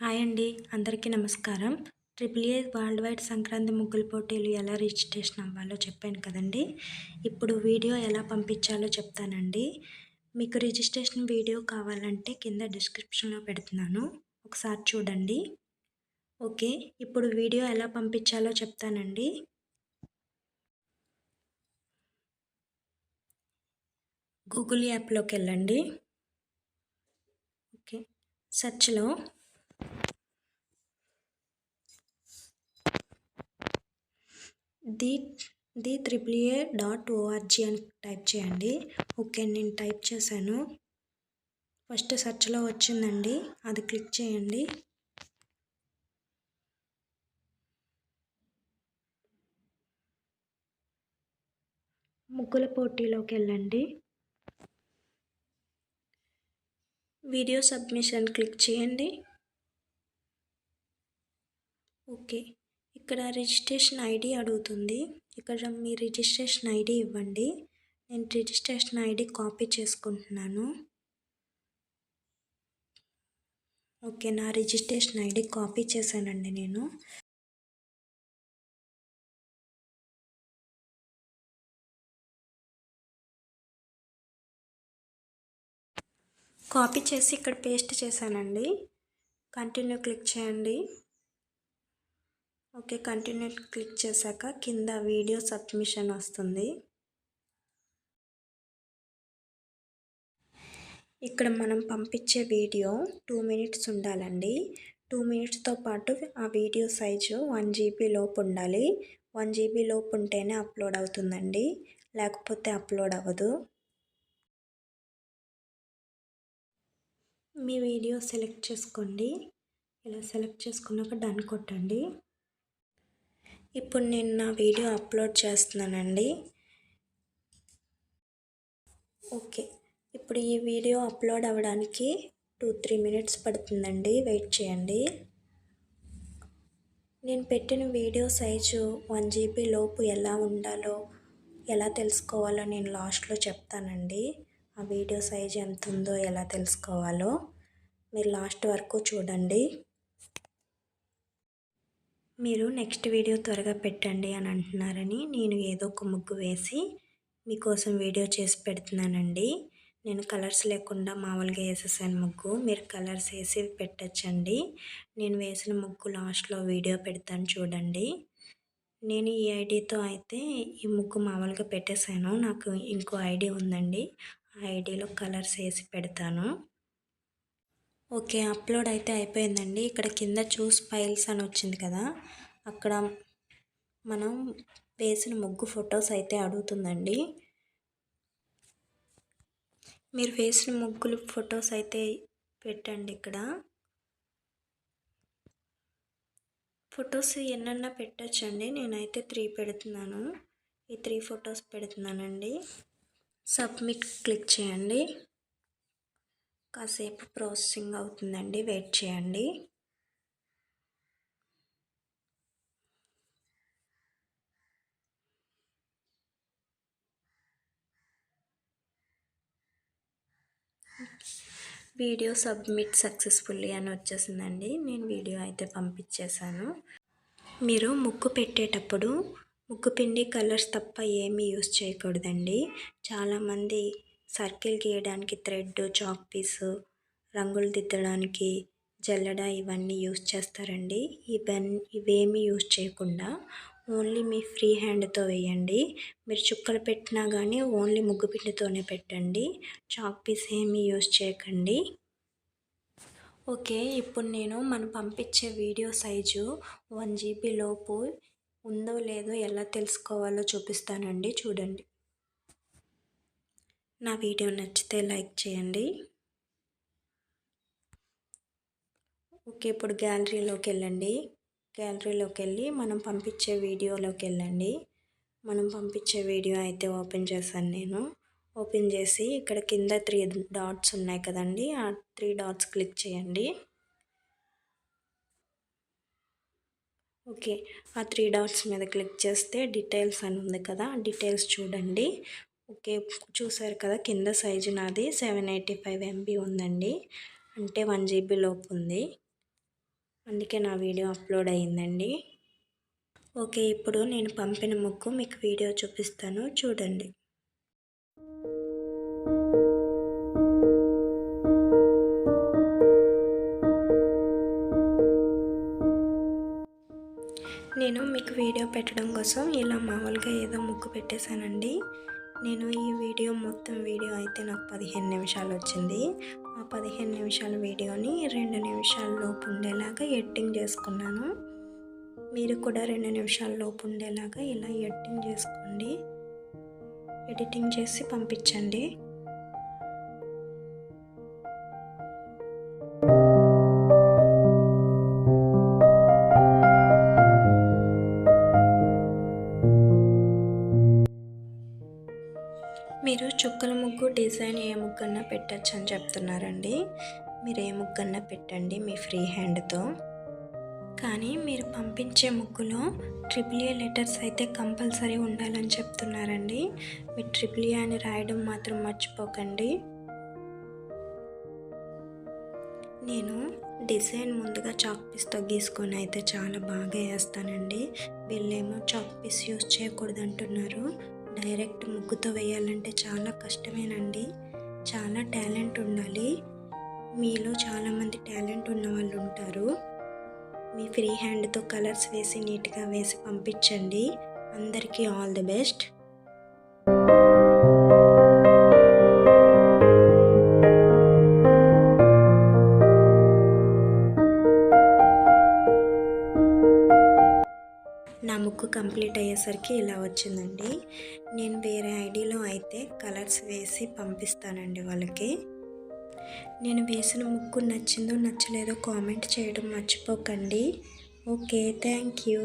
Hi అండి అందరికీ నమస్కారం. Triple A world wide Sankranti ముగ్గుల పోటీలు ఎలా రిజిస్ట్రేషన్ అవ్వాలో చెప్పాను కదండి. ఇప్పుడు వీడియో ఎలా పంపించాలో చెప్తానండి. మీకు రిజిస్ట్రేషన్ వీడియో కావాలంటే కింద డిస్క్రిప్షన్లో పెడుతున్నాను. ఒకసారి చూడండి. ఓకే ఇప్పుడు వీడియో ఎలా పంపించాలో చెప్తానండి. గూగుల్ యాప్లోకి వెళ్ళండి. Okay సర్చ్లో the the triple A dot ORG అని టైప్ చేయండి. ఓకే నేను టైప్ చేశాను. ఫస్ట్ సెర్చ్లో వచ్చిందండి. అది క్లిక్ చేయండి. ముగ్గుల పోటీలోకి వెళ్ళండి. వీడియో సబ్మిషన్ క్లిక్ చేయండి. ఓకే. ఇక్కడ రిజిస్ట్రేషన్ ఐడి అడుగుతుంది. ఇక్కడ మీ రిజిస్ట్రేషన్ ఐడి ఇవ్వండి. నేను రిజిస్ట్రేషన్ ఐడి కాపీ చేసుకుంటున్నాను. ఓకే నా రిజిస్ట్రేషన్ ఐడి కాపీ చేశానండి నేను. కాపీ చేసి ఇక్కడ పేస్ట్ చేశానండి. కంటిన్యూ క్లిక్ చేయండి. ఓకే కంటిన్యూ క్లిక్ చేశాక కింద వీడియో సబ్మిషన్ వస్తుంది. ఇక్కడ మనం పంపించే వీడియో టూ మినిట్స్ ఉండాలండి. టూ మినిట్స్తో పాటు ఆ వీడియో సైజు వన్ జీబీ లోపు ఉండాలి. వన్ జీబీ లోపు ఉంటేనే అప్లోడ్ అవుతుందండి. లేకపోతే అప్లోడ్ అవ్వదు. మీ వీడియో సెలెక్ట్ చేసుకోండి. ఇలా సెలెక్ట్ చేసుకున్నాక డన్ కొట్టండి. ఇప్పుడు నేను నా వీడియో అప్లోడ్ చేస్తున్నానండి. ఓకే. ఇప్పుడు ఈ వీడియో అప్లోడ్ అవ్వడానికి టూ త్రీ మినిట్స్ పడుతుందండి. వెయిట్ చేయండి. నేను పెట్టిన వీడియో సైజు వన్ జీబీ లోపు ఎలా ఉండాలో ఎలా తెలుసుకోవాలో నేను లాస్ట్లో చెప్తానండి. ఆ వీడియో సైజు ఎంత ఉందో ఎలా తెలుసుకోవాలో మీరు లాస్ట్ వరకు చూడండి. మీరు నెక్స్ట్ వీడియో త్వరగా పెట్టండి అని అంటున్నారని నేను ఏదో ఒక ముగ్గు వేసి మీకోసం వీడియో చేసి పెడుతున్నానండి. నేను కలర్స్ లేకుండా మామూలుగా వేసేసాను ముగ్గు. మీరు కలర్స్ వేసి పెట్టచ్చండి. నేను వేసిన ముగ్గు లాస్ట్లో వీడియో పెడతాను చూడండి. నేను ఈ ఐడితో అయితే ఈ ముగ్గు మామూలుగా పెట్టేశాను. నాకు ఇంకో ఐడి ఉందండి. ఆ ఐడిలో కలర్స్ వేసి పెడతాను. ఓకే అప్లోడ్ అయితే అయిపోయిందండి. ఇక్కడ కింద చూస్ ఫైల్స్ అని వచ్చింది కదా అక్కడ మనం వేసిన ముగ్గు ఫొటోస్ అయితే అడుగుతుందండి. మీరు వేసిన ముగ్గులు ఫొటోస్ అయితే పెట్టండి ఇక్కడ. ఫొటోస్ ఎన్నన్నా పెట్టచ్చండి. నేనైతే త్రీ పెడుతున్నాను. ఈ త్రీ ఫొటోస్ పెడుతున్నానండి. సబ్మిట్ క్లిక్ చేయండి. కాసేపు ప్రాసెసింగ్ అవుతుందండి. వెయిట్ చేయండి. వీడియో సబ్మిట్ సక్సెస్ఫుల్లీ అని వచ్చేసిందండి. నేను వీడియో అయితే పంపించేశాను. మీరు ముగ్గు పెట్టేటప్పుడు ముగ్గు పిండి కలర్స్ తప్ప ఏమీ యూస్ చేయకూడదండి. చాలామంది సర్కిల్ గీయడానికి థ్రెడ్ చాక్ పీసు రంగులు దిద్దడానికి జల్లెడ ఇవన్నీ యూస్ చేస్తారండి. ఇవన్నీ ఇవేమీ యూస్ చేయకుండా ఓన్లీ మీ ఫ్రీ హ్యాండ్తో వేయండి. మీరు చుక్కలు పెట్టినా కానీ ఓన్లీ ముగ్గు పిండితోనే పెట్టండి. చాక్ పీస్ ఏమీ యూస్ చేయకండి. ఓకే ఇప్పుడు నేను మనం పంపించే వీడియో సైజు వన్ జీబీ లోపు ఉందో లేదో ఎలా తెలుసుకోవాలో చూపిస్తానండి. చూడండి. నా వీడియో నచ్చితే లైక్ చేయండి. ఓకే ఇప్పుడు గ్యాలరీలోకి వెళ్ళండి. గ్యాలరీలోకి వెళ్ళి మనం పంపించే వీడియోలోకి వెళ్ళండి. మనం పంపించే వీడియో అయితే ఓపెన్ చేశాను నేను. ఓపెన్ చేసి ఇక్కడ కింద త్రీ డాట్స్ ఉన్నాయి కదండి ఆ త్రీ డాట్స్ క్లిక్ చేయండి. ఓకే ఆ త్రీ డాట్స్ మీద క్లిక్ చేస్తే డీటెయిల్స్ అని ఉంది కదా డీటెయిల్స్ చూడండి. ఓకే చూసారు కదా కింద సైజు నాది. సెవెన్ ఎయిటీ ఫైవ్ ఎంబీ ఉందండి. అంటే వన్ జీబీ లోపు ఉంది. అందుకే నా వీడియో అప్లోడ్ అయ్యిందండి. ఓకే ఇప్పుడు నేను పంపిన ముక్కు మీకు వీడియో చూపిస్తాను. చూడండి. నేను మీకు వీడియో పెట్టడం కోసం ఇలా మామూలుగా ఏదో ముగ్గు పెట్టేశానండి. నేను ఈ వీడియో మొత్తం వీడియో అయితే నాకు పదిహేను నిమిషాలు వచ్చింది. ఆ పదిహేను నిమిషాల వీడియోని రెండు నిమిషాల లోపు ఉండేలాగా ఎడిటింగ్ చేసుకున్నాను. మీరు కూడా రెండు నిమిషాల లోపు ఉండేలాగా ఇలా ఎడిటింగ్ చేసుకోండి. ఎడిటింగ్ చేసి పంపించండి. చుక్కల ముగ్గు డిజైన్ ఏ ముగ్గన్నా పెట్టచ్చు అని చెప్తున్నారండి. మీరు ఏ ముగ్గన్నా పెట్టండి మీ ఫ్రీ హ్యాండ్తో. కానీ మీరు పంపించే ముగ్గులో ట్రిపుల్ ఏ లెటర్స్ అయితే కంపల్సరీ ఉండాలని చెప్తున్నారండి. మీరు ట్రిపుల్ ఏ అని రాయడం మాత్రం మర్చిపోకండి. నేను డిజైన్ ముందుగా చాక్ పీస్తో గీసుకొని అయితే చాలా బాగా వేస్తానండి. వీళ్ళేమో చాక్ పీస్ యూస్ చేయకూడదు అంటున్నారు డైరెక్ట్ ముగ్గుతో వేయాలంటే చాలా కష్టమేనండి. చాలా టాలెంట్ ఉండాలి. మీలో చాలామంది టాలెంట్ ఉన్న వాళ్ళు ఉంటారు. మీ ఫ్రీ హ్యాండ్తో కలర్స్ వేసి నీట్గా వేసి పంపించండి. అందరికీ ఆల్ ది బెస్ట్. నా ముక్కు కంప్లీట్ అయ్యేసరికి ఇలా వచ్చిందండి. నేను వేరే ఐడిలో అయితే కలర్స్ వేసి పంపిస్తానండి వాళ్ళకి. నేను వేసిన ముక్కు నచ్చిందో నచ్చలేదో కామెంట్ చేయడం మర్చిపోకండి. Okay thank you.